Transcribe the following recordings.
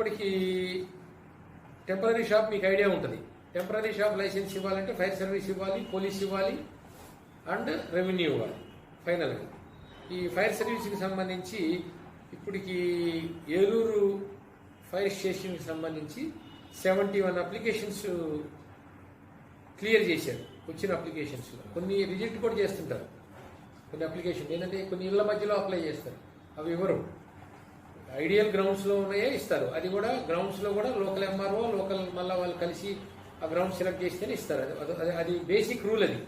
ఇప్పటికీ temporary shop మీకు idea ఉంటుంది. టెంపరీ షాప్ లైసెన్స్ ఇవ్వాలంటే ఫైర్ సర్వీస్ ఇవ్వాలి పోలీస్ ఇవ్వాలి అండ్ రెవెన్యూ ఇవ్వాలి ఫైనల్గా. ఈ ఫైర్ సర్వీస్కి సంబంధించి ఇప్పటికి ఏలూరు ఫైర్ స్టేషన్కి సంబంధించి సెవెంటీ వన్ అప్లికేషన్స్ క్లియర్ చేశారు. వచ్చిన అప్లికేషన్స్. కొన్ని రిజెక్ట్ కూడా చేస్తుంటారు. కొన్ని అప్లికేషన్ ఏంటంటే కొన్ని ఇళ్ళ మధ్యలో అప్లై చేస్తారు. అవి ఇవ్వరు ఐడియల్ గ్రౌండ్స్లో ఉన్నాయే ఇస్తారు. అది కూడా గ్రౌండ్స్లో కూడా లోకల్ ఎంఆర్ఓ లోకల్ మళ్ళా వాళ్ళు కలిసి ఆ గ్రౌండ్ సెలెక్ట్ చేస్తేనే ఇస్తారు. అది- అది బేసిక్ రూల్ అది.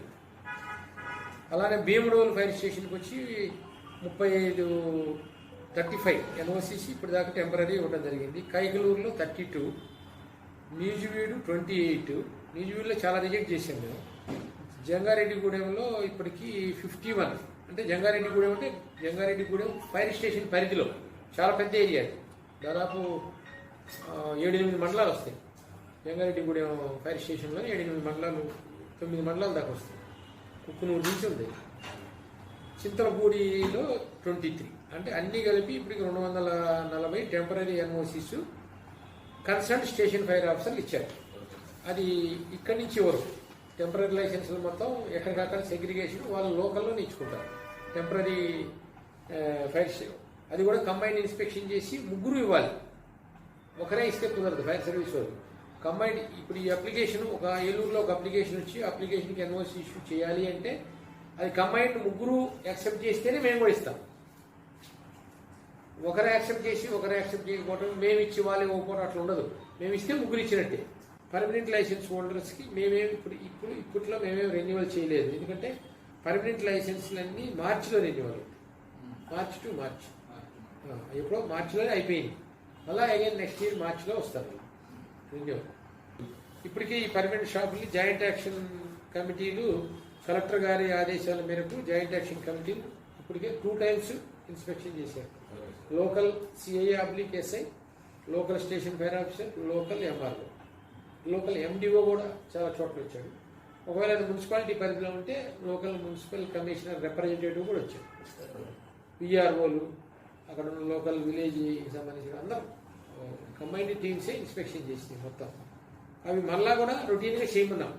అలానే భీమడోల్ ఫైర్ స్టేషన్కి వచ్చి ముప్పై ఐదు థర్టీ ఫైవ్ ఎన్ఓసిసి ఇప్పుడు దాకా టెంపరీ ఇవ్వడం జరిగింది. కైకలూరులో thirty two Nuzvid twenty eight. న్యూజివీడులో చాలా రిజెక్ట్ చేశాం మేము. జంగారెడ్డిగూడెంలో ఇప్పటికి ఫిఫ్టీ వన్. అంటే జంగారెడ్డిగూడెం అంటే జంగారెడ్డిగూడెం ఫైర్ స్టేషన్ పరిధిలో. చాలా పెద్ద ఏరియా అది దాదాపు ఏడెనిమిది మండలాలు వస్తాయి. జంగారెడ్డిగూడెం ఫైర్ స్టేషన్లో ఏడెనిమిది మండలాలు తొమ్మిది మండలాలు దాకా వస్తాయి. కుక్కునూరు నుంచి ఉంది. చింతలపూడిలో ట్వంటీ త్రీ. అంటే అన్నీ కలిపి ఇప్పటికి రెండు వందల నలభై temporary NOCs concern station fire ఆఫీసర్లు ఇచ్చారు. అది ఇక్కడి నుంచి వరకు టెంపరీ లైసెన్సులు మొత్తం ఎక్కడికక్కడ సెగ్రిగేషన్ వాళ్ళ లోకల్లోనే ఇచ్చుకుంటారు. టెంపరీ ఫైర్ అది కూడా కంబైన్ ఇన్స్పెక్షన్ చేసి ముగ్గురు ఇవ్వాలి. ఒకరే ఇస్తే కుదరదు ఫైర్ సర్వీస్ వాళ్ళు కంబైన్ ఇప్పుడు ఈ అప్లికేషన్ ఒక ఏలూరులో ఒక అప్లికేషన్ వచ్చి అప్లికేషన్కి ఎన్ఓసి ఇష్యూ చేయాలి అంటే అది కంబైన్డ్ ముగ్గురు యాక్సెప్ట్ చేస్తేనే మేము కూడా ఇస్తాం. ఒకరు యాక్సెప్ట్ చేసి ఒకరు యాక్సెప్ట్ చేయకపోవడం మేము ఇచ్చి వాళ్ళు ఇవ్వకపోవడం అట్లా ఉండదు. మేము ఇస్తే ముగ్గురు ఇచ్చినట్టే. పర్మనెంట్ లైసెన్స్ హోల్డర్స్కి మేమేమి ఇప్పుడు ఇప్పుడు ఇప్పట్లో మేమేం రెన్యువల్ చేయలేదు. ఎందుకంటే పర్మనెంట్ లైసెన్స్లన్నీ మార్చిలో రెన్యువల్ మార్చ్ టు మార్చ్. ఎప్పుడో మార్చిలోనే అయిపోయింది. మళ్ళీ అగైన్ నెక్స్ట్ ఇయర్ మార్చిలో వస్తారు. ఇప్పటికీ ఈ పర్మనెంట్ షాపులు జాయింట్ యాక్షన్ కమిటీలు కలెక్టర్ గారి ఆదేశాల మేరకు జాయింట్ యాక్షన్ కమిటీలు ఇప్పటికే టూ టైమ్స్ ఇన్స్పెక్షన్ చేశారు. Local CI oblique SI local station fire officer local MRO local MDO కూడా చాలా చోట్ల వచ్చాడు. ఒకవేళ మున్సిపాలిటీ పరిధిలో ఉంటే లోకల్ మున్సిపల్ కమిషనర్ రిప్రజెంటేటివ్ కూడా వచ్చాడు. పిఆర్ఓలు అక్కడ ఉన్న లోకల్ విలేజ్ సంబంధించిన అందరం కంబైన్డ్ టీమ్సే ఇన్స్పెక్షన్ చేసింది మొత్తం. అవి మళ్ళా కూడా రొటీన్గా చేయమన్నాం.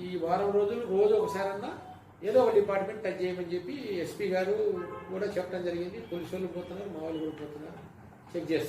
ఈ వారం రోజులు రోజు ఒకసారన్నా ఏదో ఒక డిపార్ట్మెంట్ టచ్ చేయమని చెప్పి ఎస్పీ గారు కూడా చెప్పడం జరిగింది. పోలీసు వాళ్ళు పోతున్నారు మా వాళ్ళు కూడా పోతున్నారు. చెక్ చేస్తున్నారు